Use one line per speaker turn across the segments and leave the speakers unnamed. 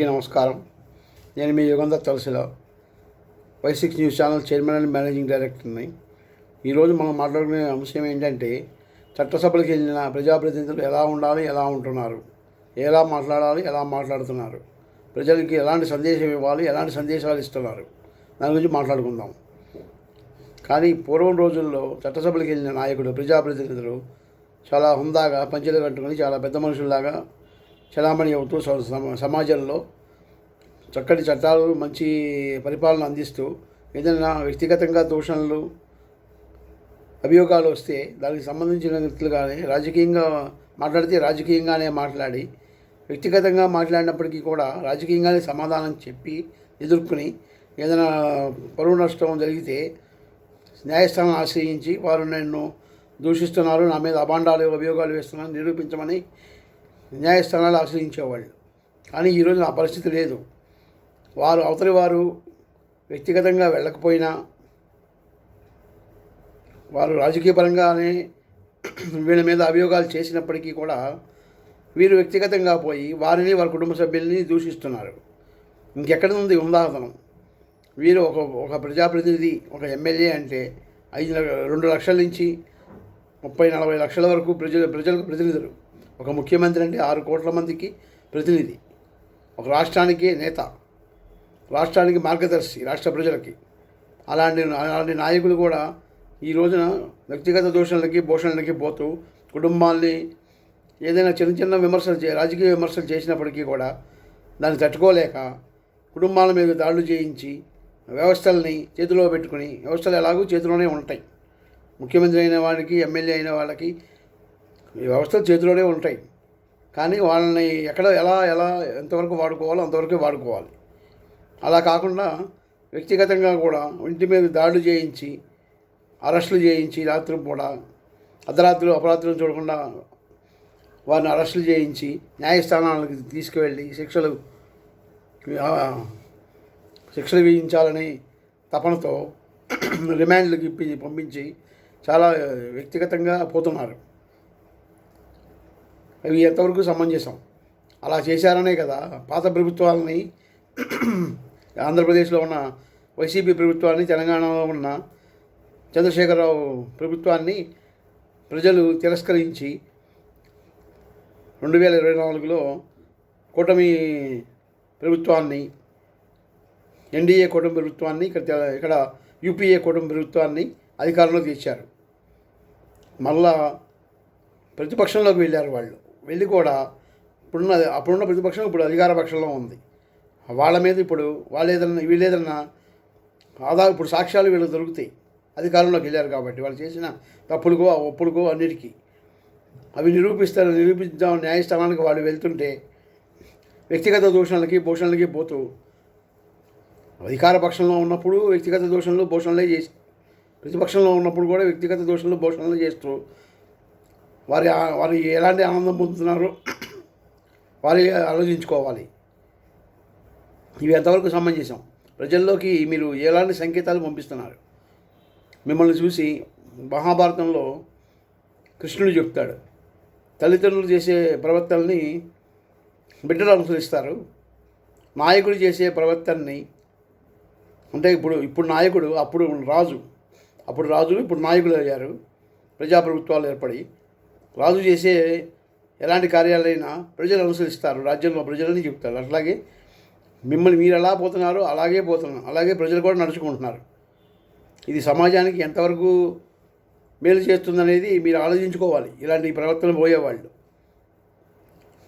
అందరికీ నమస్కారం. నేను మీ Yugandhar తులసిలో Y six news channel chairman and managing డైరెక్టర్ని. ఈరోజు మనం మాట్లాడుకునే అంశం ఏంటంటే చట్టసభలకు వెళ్ళిన ప్రజాప్రతినిధులు ఎలా ఉండాలి ఎలా ఉంటున్నారు? ఎలా మాట్లాడాలి ఎలా మాట్లాడుతున్నారు? ప్రజలకి ఎలాంటి సందేశం ఇవ్వాలి ఎలాంటి సందేశాలు ఇస్తున్నారు? దాని గురించి మాట్లాడుకుందాం. కానీ పూర్వం రోజుల్లో చట్టసభలకు వెళ్ళిన నాయకుడు ప్రజాప్రతినిధులు చాలా హుందాగా పంచెలు కట్టుకొని చాలా పెద్ద మనుషుల్లాగా చలామణి అవుతూ సమాజంలో చక్కటి చట్టాలు మంచి పరిపాలన అందిస్తూ ఏదైనా వ్యక్తిగతంగా దూషణలు అభియోగాలు వస్తే దానికి సంబంధించిన వ్యక్తులుగానే రాజకీయంగా మాట్లాడితే రాజకీయంగానే మాట్లాడి వ్యక్తిగతంగా మాట్లాడినప్పటికీ కూడా రాజకీయంగానే సమాధానం చెప్పి ఎదుర్కొని ఏదైనా పరువు నష్టం జరిగితే న్యాయస్థానం ఆశ్రయించి వారు నన్ను దూషిస్తున్నారు నా మీద అభాండాలు అభియోగాలు వేస్తున్నారు నిరూపించమని న్యాయస్థానాలు ఆశ్రయించేవాళ్ళు. కానీ ఈరోజు నా పరిస్థితి లేదు. వారు అవతలి వారు వ్యక్తిగతంగా వెళ్ళకపోయినా వారు రాజకీయ పరంగానే వీళ్ళ మీద అభియోగాలు చేసినప్పటికీ కూడా వీరు వ్యక్తిగతంగా పోయి వారిని వారి కుటుంబ సభ్యుల్ని దూషిస్తున్నారు. ఇంకెక్కడ ఉంది ఉందాహరణం వీరు ఒక ఒక ప్రజాప్రతినిధి ఒక ఎమ్మెల్యే అంటే ఐదు రెండు లక్షల నుంచి ముప్పై నలభై లక్షల వరకు ప్రజలు ప్రజలకు ప్రతినిధులు. ఒక ముఖ్యమంత్రి అంటే ఆరు కోట్ల మందికి ప్రతినిధి. ఒక రాష్ట్రానికి నేత. రాష్ట్రానికి మార్గదర్శి రాష్ట్ర ప్రజలకి. అలాంటి అలాంటి నాయకులు కూడా ఈ రోజున వ్యక్తిగత దూషణలకి భూషణలకి పోతూ కుటుంబాల్ని ఏదైనా చిన్న చిన్న విమర్శలు చే రాజకీయ విమర్శలు చేసినప్పటికీ కూడా దాన్ని తట్టుకోలేక కుటుంబాల మీద దాడులు చేయించి వ్యవస్థల్ని చేతిలో పెట్టుకుని వ్యవస్థలు ఎలాగూ చేతిలోనే ఉంటాయి. ముఖ్యమంత్రి అయిన వాళ్ళకి ఎమ్మెల్యే అయిన వాళ్ళకి ఈ వ్యవస్థలు చేతిలోనే ఉంటాయి. కానీ వాళ్ళని ఎక్కడ ఎలా ఎలా ఎంతవరకు వాడుకోవాలో అంతవరకు వాడుకోవాలి. అలా కాకుండా వ్యక్తిగతంగా కూడా ఇంటి మీద దాడులు చేయించి అరెస్టులు చేయించి రాత్రి కూడా అర్ధరాత్రులు అపరాత్రులు చూడకుండా వారిని అరెస్టులు చేయించి న్యాయస్థానాలకు తీసుకువెళ్ళి శిక్షలు శిక్షలు విధించాలని తపనతో రిమాండ్లకు ఇప్పి పంపించి చాలా వ్యక్తిగతంగా పోతున్నారు. అవి ఎంతవరకు సమంజసం? అలా చేశారనే కదా పాత ప్రభుత్వాలని ఆంధ్రప్రదేశ్లో ఉన్న వైసీపీ ప్రభుత్వాన్ని తెలంగాణలో ఉన్న చంద్రశేఖరరావు ప్రభుత్వాన్ని ప్రజలు తిరస్కరించి రెండు వేల ఇరవై నాలుగులో కూటమి ప్రభుత్వాన్ని ఎన్డీఏ కూటమి ప్రభుత్వాన్ని ఇక్కడ ఇక్కడ యూపీఏ కూటమి ప్రభుత్వాన్ని అధికారంలో తెచ్చారు. మళ్ళా ప్రతిపక్షంలోకి వెళ్ళారు వాళ్ళు. వెళ్ళి కూడా ఇప్పుడున్న అప్పుడున్న ప్రతిపక్షం ఇప్పుడు అధికార పక్షంలో ఉంది. వాళ్ళ మీద ఇప్పుడు వాళ్ళు ఏదన్నా వీళ్ళు ఏదన్నా ఆధార ఇప్పుడు సాక్ష్యాలు వీళ్ళకి దొరుకుతాయి. అధికారంలోకి వెళ్ళారు కాబట్టి వాళ్ళు చేసిన తప్పులకో ఒప్పులకో అన్నిటికీ. అవి నిరూపిస్తారు నిరూపిద్దాం న్యాయస్థానానికి వాళ్ళు వెళ్తుంటే వ్యక్తిగత దూషణలకి భూషణలకి పోతూ అధికార పక్షంలో ఉన్నప్పుడు వ్యక్తిగత దోషణలు భూషణలే చేసి ప్రతిపక్షంలో ఉన్నప్పుడు కూడా వ్యక్తిగత దోషణలు భూషణలు చేస్తూ వారి ఆ- వారి ఎలాంటి ఆనందం పొందుతున్నారో వారి ఆలోచించుకోవాలి. ఇవి ఎంతవరకు సమంజసం ప్రజల్లోకి మీరు ఎలాంటి సంకేతాలు పంపిస్తున్నారు? మిమ్మల్ని చూసి మహాభారతంలో కృష్ణుడు చెప్తాడు తల్లిదండ్రులు చేసే ప్రవర్తనని బిడ్డలు అనుసరిస్తారు నాయకుడు చేసే ప్రవర్తనని అంటే ఇప్పుడు ఇప్పుడు నాయకుడు అప్పుడు రాజు అప్పుడు రాజులు ఇప్పుడు నాయకులు అయ్యారు ప్రజాప్రభుత్వాలు ఏర్పడి రాజు చేసే ఎలాంటి కార్యాలైనా ప్రజలు అనుసరిస్తారు రాజ్యంలో ప్రజలని చెప్తారు. అట్లాగే మిమ్మల్ని మీరు ఎలా పోతున్నారో అలాగే పోతున్నారు అలాగే ప్రజలు కూడా నడుచుకుంటున్నారు. ఇది సమాజానికి ఎంతవరకు మేలు చేస్తుందనేది మీరు ఆలోచించుకోవాలి. ఇలాంటి ప్రవర్తన పోయేవాళ్ళు.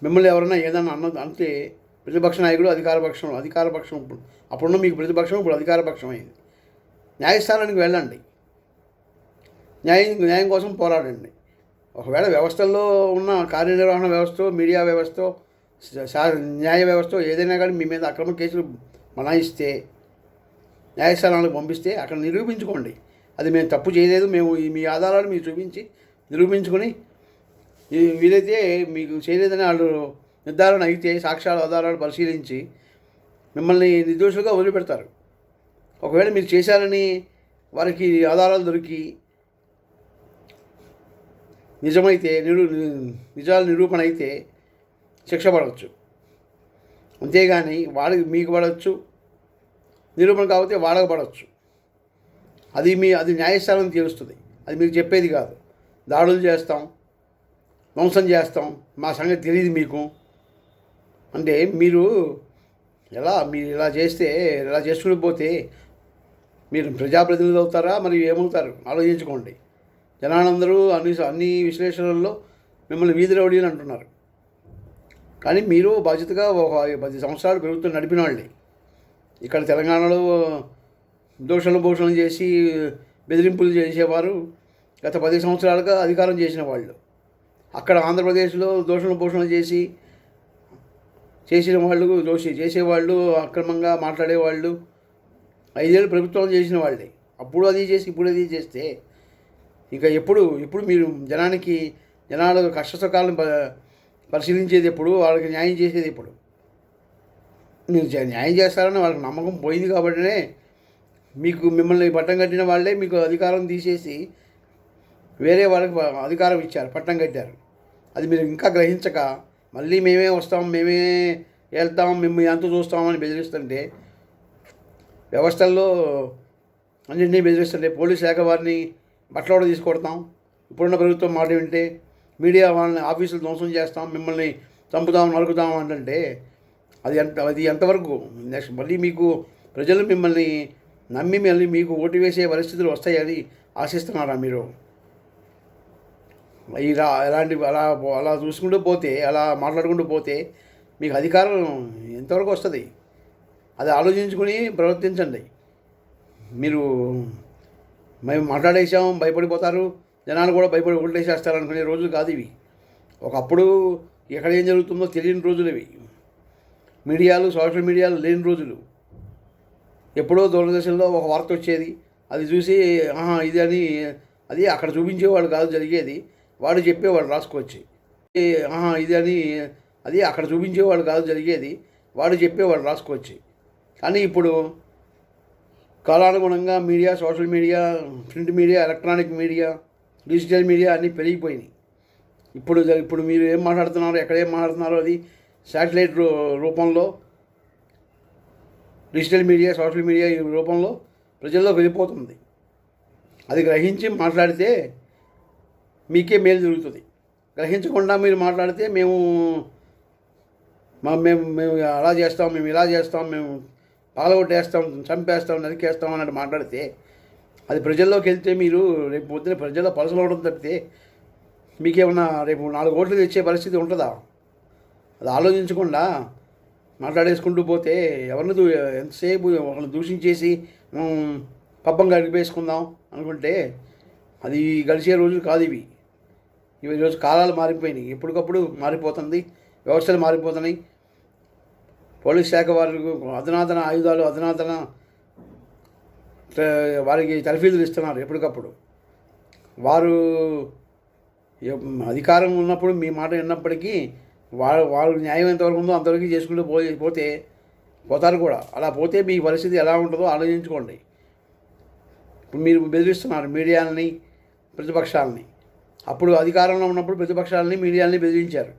మిమ్మల్ని ఎవరైనా ఏదన్నా అన్న అంటే ప్రతిపక్ష నాయకుడు అధికారపక్షం అధికారపక్షం ఇప్పుడు అప్పుడున్న మీకు ప్రతిపక్షం ఇప్పుడు అధికారపక్షం అయింది. న్యాయస్థానానికి వెళ్ళండి. న్యాయం న్యాయం కోసం పోరాడండి. ఒకవేళ వ్యవస్థల్లో ఉన్న కార్యనిర్వహణ వ్యవస్థ మీడియా వ్యవస్థ న్యాయ వ్యవస్థ ఏదైనా కానీ మీ మీద అక్రమ కేసులు మనాయిస్తే న్యాయస్థానాలకు పంపిస్తే అక్కడ నిరూపించుకోండి. అది మేము తప్పు చేయలేదు మేము ఈ మీ ఆధారాలు మీరు చూపించి నిరూపించుకొని వీలైతే మీకు చేయలేదని వాళ్ళు నిర్ధారణ అయితే సాక్ష్యాలు ఆధారాలు పరిశీలించి మిమ్మల్ని నిర్దోషులుగా వదిలిపెడతారు. ఒకవేళ మీరు చేశారని వారికి ఆధారాలు దొరికి నిజమైతే నిరూ నిజాలు నిరూపణ అయితే శిక్ష పడవచ్చు. అంతేగాని వాడికి మీకు పడవచ్చు. నిరూపణ కాకపోతే వాళ్ళకు పడవచ్చు. అది మీ అది న్యాయస్థానం తెలుస్తుంది అది మీకు చెప్పేది కాదు. దాడులు చేస్తాం ధ్వంసం చేస్తాం మా సంగతి తెలియదు మీకు. అంటే మీరు ఎలా మీరు ఇలా చేస్తే ఇలా చేసుకుని పోతే మీరు ప్రజాప్రతినిధులు అవుతారా? మరి ఏమవుతారు? ఆలోచించుకోండి. జనాలందరూ అన్ని అన్ని విశ్లేషణల్లో మిమ్మల్ని వీధి రౌడీలు అంటున్నారు. కానీ మీరు బాధ్యతగా ఒక పది సంవత్సరాలు ప్రభుత్వం నడిపిన వాళ్ళే. ఇక్కడ తెలంగాణలో దోషణ భూషణ చేసి బెదిరింపులు చేసేవారు గత పది సంవత్సరాలుగా అధికారం చేసిన వాళ్ళు. అక్కడ ఆంధ్రప్రదేశ్లో దోషణ భూషణ చేసి చేసిన వాళ్ళు దోషి చేసేవాళ్ళు అక్రమంగా మాట్లాడేవాళ్ళు ఐదేళ్ళు ప్రభుత్వం చేసిన వాళ్ళే. అప్పుడు అది చేసి ఇప్పుడు అది చేస్తే ఇంకా ఎప్పుడు ఎప్పుడు మీరు జనానికి జనాల కష్ట సుఖాలను పరిశీలించేది ఎప్పుడు వాళ్ళకి న్యాయం చేసేది ఎప్పుడు. మీరు న్యాయం చేస్తారని వాళ్ళకి నమ్మకం పోయింది కాబట్టినే మీకు మిమ్మల్ని పట్టం కట్టిన వాళ్ళే మీకు అధికారం తీసేసి వేరే వాళ్ళకి అధికారం ఇచ్చారు పట్టం కట్టారు. అది మీరు ఇంకా గ్రహించక మళ్ళీ మేమే వస్తాం మేమే వెళ్తాం మేము ఎంత చూస్తామని బెదిరిస్తుంటే వ్యవస్థల్లో అన్నింటినీ బెదిరిస్తుంటే పోలీస్ శాఖ వారిని బట్టలోడ తీసుకొడతాం. ఇప్పుడున్న ప్రభుత్వం మాట వింటే మీడియా వాళ్ళని ఆఫీసులు ధ్వంసం చేస్తాం మిమ్మల్ని చంపుతాం నరుకుతాం అంటే అది ఎంత అది ఎంతవరకు? నెక్స్ట్ మళ్ళీ మీకు ప్రజలు మిమ్మల్ని నమ్మి మళ్ళీ మీకు ఓటు వేసే పరిస్థితులు వస్తాయని ఆశిస్తున్నారా మీరు? ఇలా ఎలాంటి అలా అలా చూసుకుంటూ పోతే అలా మాట్లాడుకుంటూ పోతే మీకు అధికారం ఎంతవరకు వస్తుంది? అది ఆలోచించుకుని ప్రవర్తించండి. మీరు మేము మాట్లాడేసాం భయపడిపోతారు జనాలు కూడా భయపడి ఓట్లేసేస్తారు అనుకునే రోజులు కాదు ఇవి. ఒకప్పుడు ఎక్కడ ఏం జరుగుతుందో తెలియని రోజులు ఇవి. మీడియాలు సోషల్ మీడియాలు లేని రోజులు. ఎప్పుడో దూరదర్శన్లో ఒక వార్త వచ్చేది. అది చూసి ఆహా ఇది అని అది అక్కడ చూపించేవాడు కాదు జరిగేది. వాడు చెప్పేవాడు రాసుకోవచ్చు. ఆహా ఇది అని అది అక్కడ చూపించేవాడు కాదు జరిగేది. వాడు చెప్పేవాడు రాసుకోవచ్చు. కానీ ఇప్పుడు కాలానుగుణంగా media social media print media electronic media digital media అన్నీ పెరిగిపోయినాయి. ఇప్పుడు ఇప్పుడు మీరు ఏం మాట్లాడుతున్నారో ఎక్కడ ఏం మాట్లాడుతున్నారో అది శాటిలైట్ రూ రూపంలో డిజిటల్ మీడియా సోషల్ మీడియా ఈ రూపంలో ప్రజల్లో వెళ్ళిపోతుంది. అది గ్రహించి మాట్లాడితే మీకే మేలు జరుగుతుంది. గ్రహించకుండా మీరు మాట్లాడితే మేము మా మేము మేము అలా చేస్తాం మేము ఇలా చేస్తాం మేము పాలగొట్టేస్తాం చంపేస్తాం నరికేస్తాం అన్నట్టు మాట్లాడితే అది ప్రజల్లోకి వెళ్తే మీరు రేపు పొద్దున ప్రజల్లో పలసలవడం తప్పితే మీకేమన్నా రేపు నాలుగు ఓట్లు తెచ్చే పరిస్థితి ఉంటుందా? అది ఆలోచించకుండా మాట్లాడేసుకుంటూ పోతే ఎవరిని దూ ఎంతసేపు ఒకరిని దూషించేసి మనం పబ్బం గడిపేసుకుందాం అనుకుంటే అది గడిచే రోజులు కాదు ఇవి. ఇవి రోజు కాలాలు మారిపోయినాయి. ఎప్పటికప్పుడు మారిపోతుంది. వ్యవస్థలు మారిపోతున్నాయి. పోలీస్ శాఖ వారికి అధునాతన ఆయుధాలు అధునాతన వారికి తర్ఫీదులు ఇస్తున్నారు ఎప్పటికప్పుడు. వారు అధికారం ఉన్నప్పుడు మీ మాట విన్నప్పటికీ వారు వారు న్యాయం ఎంతవరకు ఉందో అంతవరకు చేసుకుంటూ పో పోతే పోతారు కూడా. అలా పోతే మీ పరిస్థితి ఎలా ఉంటుందో ఆలోచించుకోండి. ఇప్పుడు మీరు బెదిరిస్తున్నారు మీడియాలని ప్రతిపక్షాలని. అప్పుడు అధికారంలో ఉన్నప్పుడు ప్రతిపక్షాలని మీడియాలని బెదిరించారు.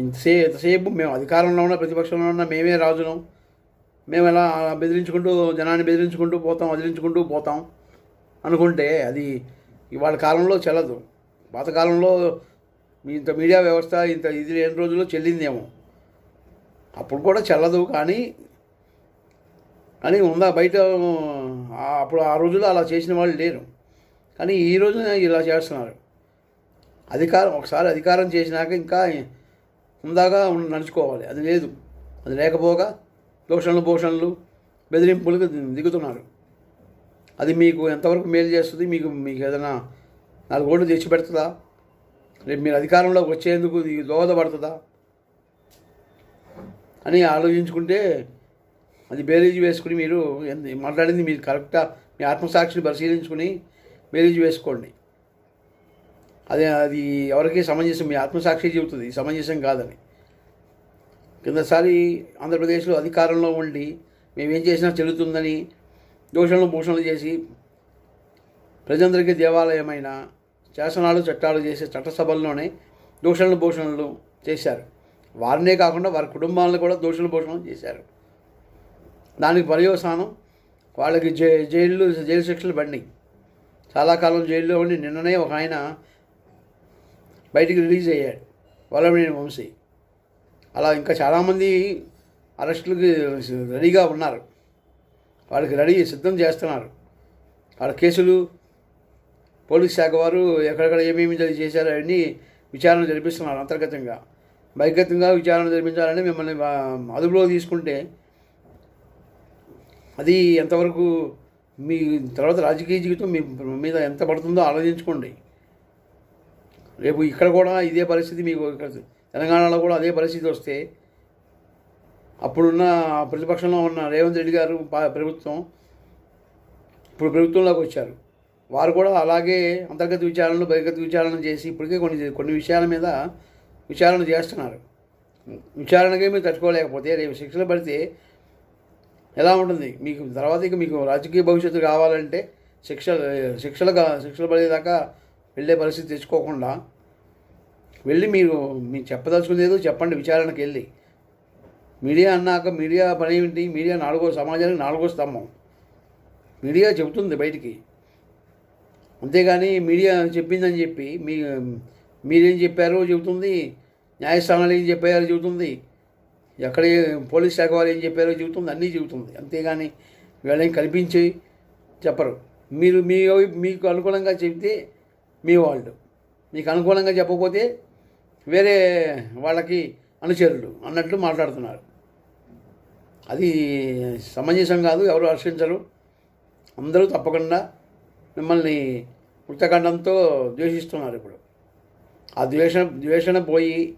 ఇంతసే ఎంతసేపు మేము అధికారంలో ఉన్న ప్రతిపక్షంలో ఉన్న మేమే రాజును మేము ఎలా బెదిరించుకుంటూ జనాన్ని బెదిరించుకుంటూ పోతాం వదిలించుకుంటూ పోతాం అనుకుంటే అది ఇవాళ కాలంలో చెల్లదు. పాతకాలంలో ఇంత మీడియా వ్యవస్థ ఇంత ఇది రెండు రోజుల్లో చెల్లిందేమో. అప్పుడు కూడా చెల్లదు కానీ కానీ ఉందా? బయట అప్పుడు ఆ రోజుల్లో అలా చేసిన వాళ్ళు లేరు. కానీ ఈ రోజున ఇలా చేస్తున్నారు. అధికారం ఒకసారి అధికారం చేసినాక ఇంకా ఉందాగా నడుచుకోవాలి. అది లేదు. అది లేకపోగా దోషణలు భూషణలు బెదిరింపులకు దిగుతున్నారు. అది మీకు ఎంతవరకు మేలు చేస్తుంది? మీకు మీకు ఏదైనా నాలుగు ఓట్లు తెచ్చి పెడుతుందా? రేపు మీరు అధికారంలోకి వచ్చేందుకు ఇది దోహదపడుతుందా? అని ఆలోచించుకుంటే అది బేరీజ్ వేసుకుని మీరు మాట్లాడింది మీరు కరెక్టా? మీ ఆత్మసాక్షిని పరిశీలించుకుని బేరీజు వేసుకోండి. అదే అది ఎవరికి సమంజసం మీ ఆత్మసాక్షి చెబుతుంది. సమంజసం కాదని. కిందసారి ఆంధ్రప్రదేశ్లో అధికారంలో ఉండి మేమేం చేసినా చెల్లుతుందని దోషణలు భూషణలు చేసి ప్రజలందరికీ దేవాలయమైన శాసనాలు చట్టాలు చేసే చట్టసభల్లోనే దూషణలు భూషణలు చేశారు. వారినే కాకుండా వారి కుటుంబాలను కూడా దోషుల భూషణలు చేశారు. దానికి పర్యవసానం వాళ్ళకి జై జైళ్ళు జైలు శిక్షలు పడినాయి. చాలా కాలం జైల్లో ఉండి నిన్ననే ఒక ఆయన బయటికి రిలీజ్ అయ్యాడు వల్లభనేని వంశీ. అలా ఇంకా చాలామంది అరెస్టులకి రెడీగా ఉన్నారు. వాళ్ళకి రెడీ సిద్ధం చేస్తున్నారు. వాళ్ళ కేసులు పోలీస్ శాఖ వారు ఎక్కడెక్కడ ఏమేమి జరిగి చేశారో అవన్నీ విచారణ జరిపిస్తున్నారు అంతర్గతంగా. బహిర్గతంగా విచారణ జరిపించాలని మిమ్మల్ని అదుపులో తీసుకుంటే అది ఎంతవరకు మీ తర్వాత రాజకీయ జీవితం మీ మీద ఎంత పడుతుందో ఆలోచించుకోండి. రేపు ఇక్కడ కూడా ఇదే పరిస్థితి మీకు ఇక్కడ తెలంగాణలో కూడా అదే పరిస్థితి వస్తే అప్పుడున్న ప్రతిపక్షంలో ఉన్న రేవంత్ రెడ్డి గారు పా- ప్రభుత్వం ఇప్పుడు ప్రభుత్వంలోకి వచ్చారు. వారు కూడా అలాగే అంతర్గత విచారణలు బహిర్గత విచారణ చేసి ఇప్పటికే కొన్ని కొన్ని విషయాల మీద విచారణ చేస్తున్నారు. విచారణకే మీరు తట్టుకోలేకపోతే రేపు శిక్షలు పడితే ఎలా ఉంటుంది? మీకు తర్వాత ఇక మీకు రాజకీయ భవిష్యత్తు కావాలంటే శిక్ష శిక్షలు శిక్షలు పడేదాకా వెళ్ళే పరిస్థితి తెచ్చుకోకుండా వెళ్ళి మీరు మీరు చెప్పదలుచుకుంది ఏదో చెప్పండి విచారణకి వెళ్ళి. మీడియా అన్నాక మీడియా పని ఏమిటి? మీడియా నాలుగో సమాజానికి నాలుగో స్తంభం. మీడియా చెబుతుంది బయటికి. అంతేగాని మీడియా చెప్పిందని చెప్పి మీ మీరేం చెప్పారో చెబుతుంది న్యాయస్థానాలు ఏం చెప్పారో చెబుతుంది ఎక్కడ ఏ- పోలీస్ శాఖ వారు ఏం చెప్పారో చెబుతుంది అన్నీ చెబుతుంది. అంతేగాని వీళ్ళని కల్పించి చెప్పరు. మీరు మీ మీకు అనుకూలంగా చెబితే మీ వాళ్ళు. మీకు అనుకూలంగా చెప్పకపోతే వేరే వాళ్ళకి అనుచరులు అన్నట్లు మాట్లాడుతున్నారు. అది సమంజసం కాదు ఎవరు హర్షించరు అందరూ తప్పకుండా మిమ్మల్ని వృత్తఖండంతో ద్వేషిస్తున్నారు ఇప్పుడు. ఆ ద్వేష ద్వేషణ పోయి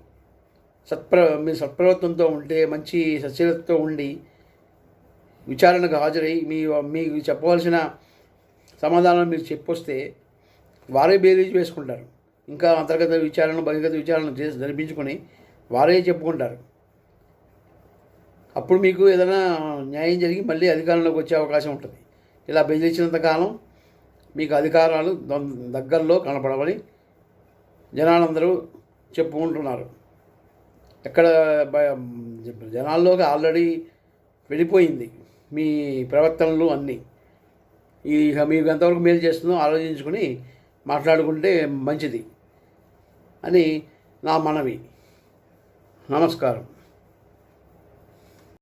సత్ప్ర మీ సత్ప్రవర్తనతో ఉంటే మంచి సత్యతతో ఉండి విచారణకు హాజరై మీ మీకు చెప్పవలసిన సమాధానం మీరు చెప్పొస్తే వారే బేరీజ్ వేసుకుంటారు. ఇంకా అంతర్గత విచారణ బహిర్గత విచారణ చేసి జరిపించుకొని వారే చెప్పుకుంటారు. అప్పుడు మీకు ఏదైనా న్యాయం జరిగి మళ్ళీ అధికారంలోకి వచ్చే అవకాశం ఉంటుంది. ఇలా బెదిరించినంత కాలం మీకు అధికారాలు దొం- దగ్గరలో కనపడవని జనాలందరూ చెప్పుకుంటున్నారు. ఎక్కడ బ- జనాల్లోకి ఆల్రెడీ వెళ్ళిపోయింది మీ ప్రవర్తనలు అన్నీ. ఈ మీకు ఎంతవరకు మేలు చేస్తుందో ఆలోచించుకుని మాట్లాడుకుంటే మంచిది. అని నా మనవి. నమస్కారం.